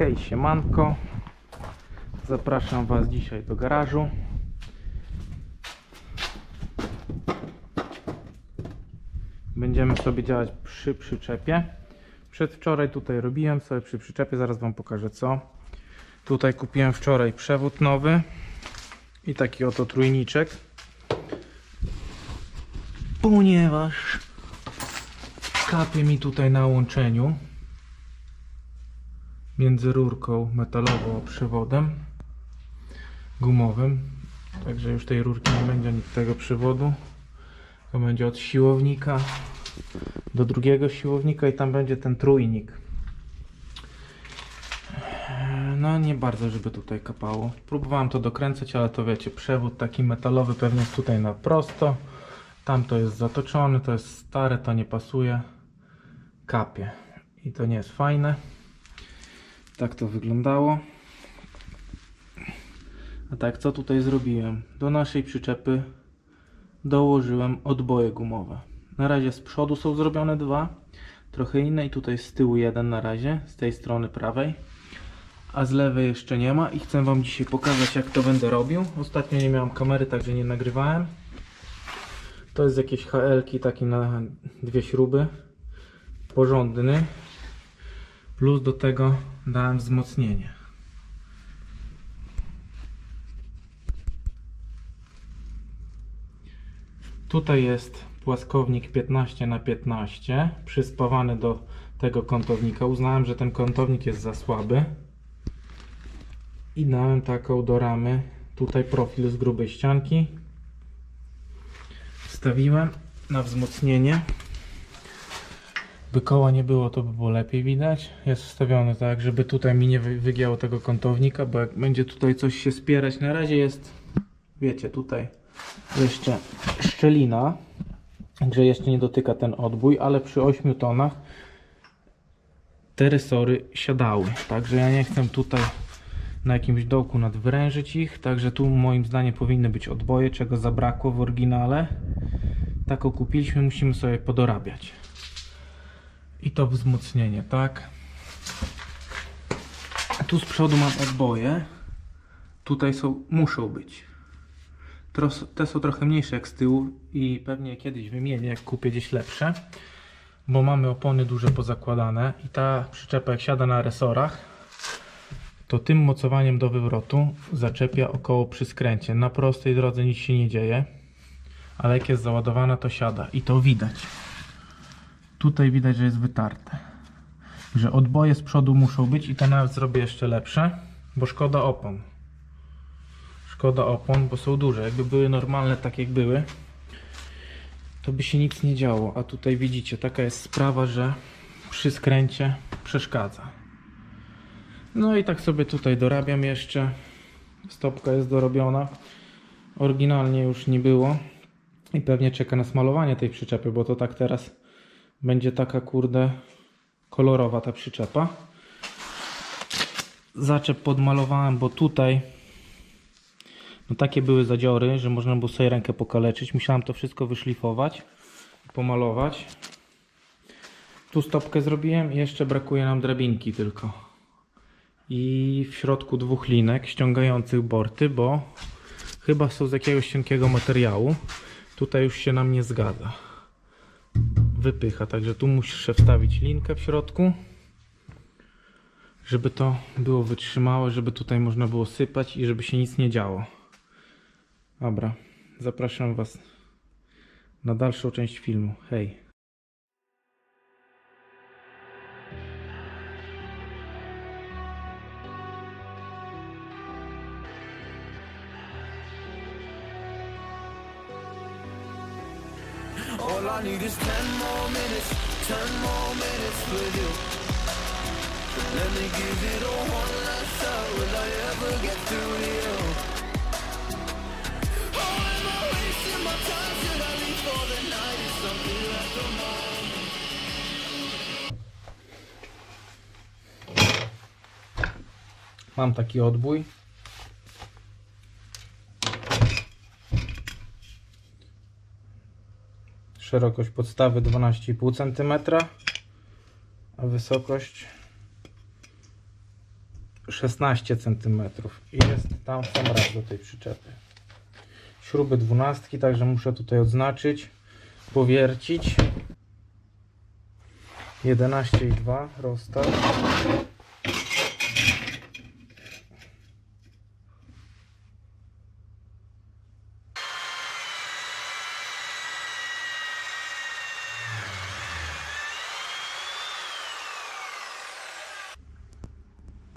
Hej, siemanko. Zapraszam Was dzisiaj do garażu. Będziemy sobie działać przy przyczepie. Przedwczoraj tutaj robiłem sobie przy przyczepie, zaraz Wam pokażę co. Tutaj kupiłem wczoraj przewód nowy i taki oto trójniczek. Ponieważ kapie mi tutaj na łączeniu między rurką metalową a przewodem gumowym. Także już tej rurki nie będzie ani tego przewodu. To będzie od siłownika do drugiego siłownika i tam będzie ten trójnik. No nie bardzo, żeby tutaj kapało. Próbowałem to dokręcać, ale to wiecie, przewód taki metalowy pewnie jest tutaj na prosto. Tam to jest zatoczony, to jest stare, to nie pasuje. Kapie. I to nie jest fajne. Tak to wyglądało. A tak, co tutaj zrobiłem? Do naszej przyczepy dołożyłem odboje gumowe. Na razie z przodu są zrobione dwa, trochę inne i tutaj z tyłu jeden na razie, z tej strony prawej. A z lewej jeszcze nie ma i chcę Wam dzisiaj pokazać jak to będę robił. Ostatnio nie miałem kamery, także nie nagrywałem. To jest jakieś HL-ki taki na dwie śruby. Porządny. Plus do tego dałem wzmocnienie. Tutaj jest płaskownik 15 na 15 przyspawany do tego kątownika. Uznałem, że ten kątownik jest za słaby i dałem taką do ramy tutaj profil z grubej ścianki wstawiłem na wzmocnienie by koła nie było to by było lepiej widać jest wstawiony tak żeby tutaj mi nie wy- wygięło tego kątownika bo jak będzie tutaj coś się spierać na razie jest wiecie tutaj jeszcze szczelina także jeszcze nie dotyka ten odbój ale przy 8 tonach te resory siadały także ja nie chcę tutaj na jakimś dołku nadwrężyć ich, także tu moim zdaniem powinny być odboje, czego zabrakło w oryginale. Taką kupiliśmy, musimy sobie podorabiać. I to wzmocnienie, tak? Tu z przodu mam odboje. Tutaj są, muszą być. Te są trochę mniejsze jak z tyłu i pewnie kiedyś wymienię, jak kupię gdzieś lepsze. Bo mamy opony duże pozakładane i ta przyczepa jak siada na resorach, to tym mocowaniem do wywrotu zaczepia około przy skręcie. Na prostej drodze nic się nie dzieje, ale jak jest załadowana to siada i to widać. Tutaj widać, że jest wytarte. Że odboje z przodu muszą być i to nawet zrobię jeszcze lepsze, bo szkoda opon. Szkoda opon, bo są duże. Jakby były normalne tak jak były, to by się nic nie działo. A tutaj widzicie, taka jest sprawa, że przy skręcie przeszkadza. No i tak sobie tutaj dorabiam jeszcze. Stopka jest dorobiona. Oryginalnie już nie było. I pewnie czeka na smalowanie tej przyczepy, bo to tak teraz będzie taka kurde kolorowa ta przyczepa. Zaczep podmalowałem, bo tutaj no takie były zadziory, że można było sobie rękę pokaleczyć. Musiałem to wszystko wyszlifować, pomalować. Tu stopkę zrobiłem i jeszcze brakuje nam drabinki tylko i w środku dwóch linek ściągających borty, bo chyba są z jakiegoś cienkiego materiału. Tutaj już się nam nie zgadza. Wypycha, także tu muszę wstawić linkę w środku, żeby to było wytrzymałe, żeby tutaj można było sypać i żeby się nic nie działo. Dobra, zapraszam Was na dalszą część filmu. Hej! Need is 10 more minutes, 10 more minutes with you. Let me give it a one last shot. Will I ever get through to you? Oh, am I wasting my time? Should I leave for the night? Is something Mam taki odbój. Szerokość podstawy 12,5 cm, a wysokość 16 cm i jest tam sam raz do tej przyczepy. Śruby dwunastki, także muszę tutaj odznaczyć, powiercić. 11,2 rozstaw.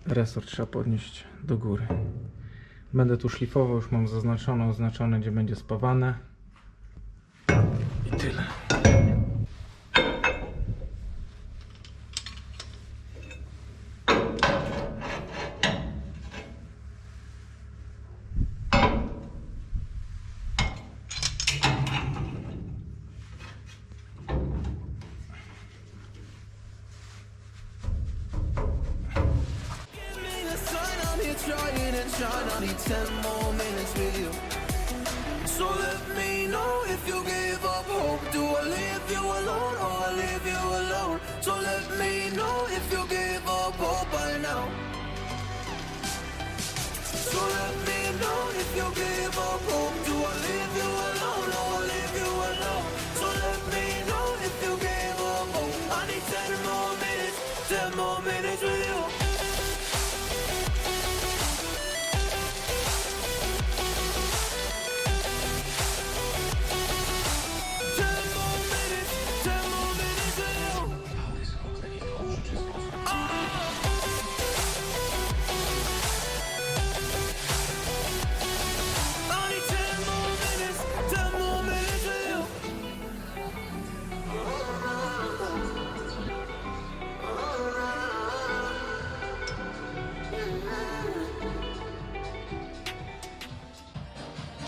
Resort trzeba podnieść do góry. Będę tu szlifował, już mam zaznaczone, oznaczone, gdzie będzie spawane. I tyle. Trying. I need 10 more minutes with you. So let me know if you give up hope. Do I leave you alone or I leave you alone? So let me know if you give up hope by now. So let me know if you give up hope. Do I leave you alone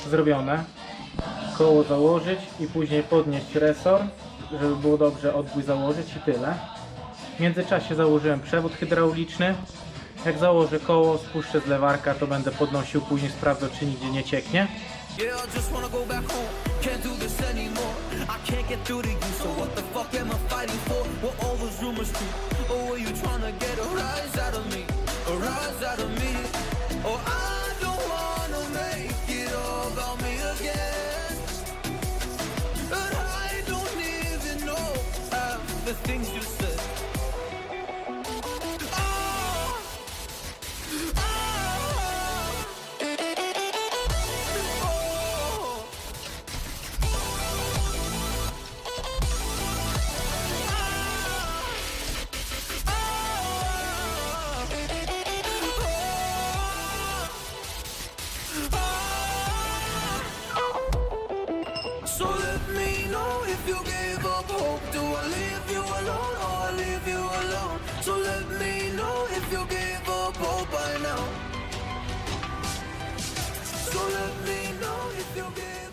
Zrobione. Koło założyć i później podnieść resor, żeby było dobrze odbój założyć i tyle. W międzyczasie założyłem przewód hydrauliczny. Jak założę koło, spuszczę z lewarka, to będę podnosił, później sprawdzał czy nigdzie nie cieknie. Things know if you give up hope. Do I leave you alone or I leave you alone? So let me know if you give up hope by now. So let me know if you give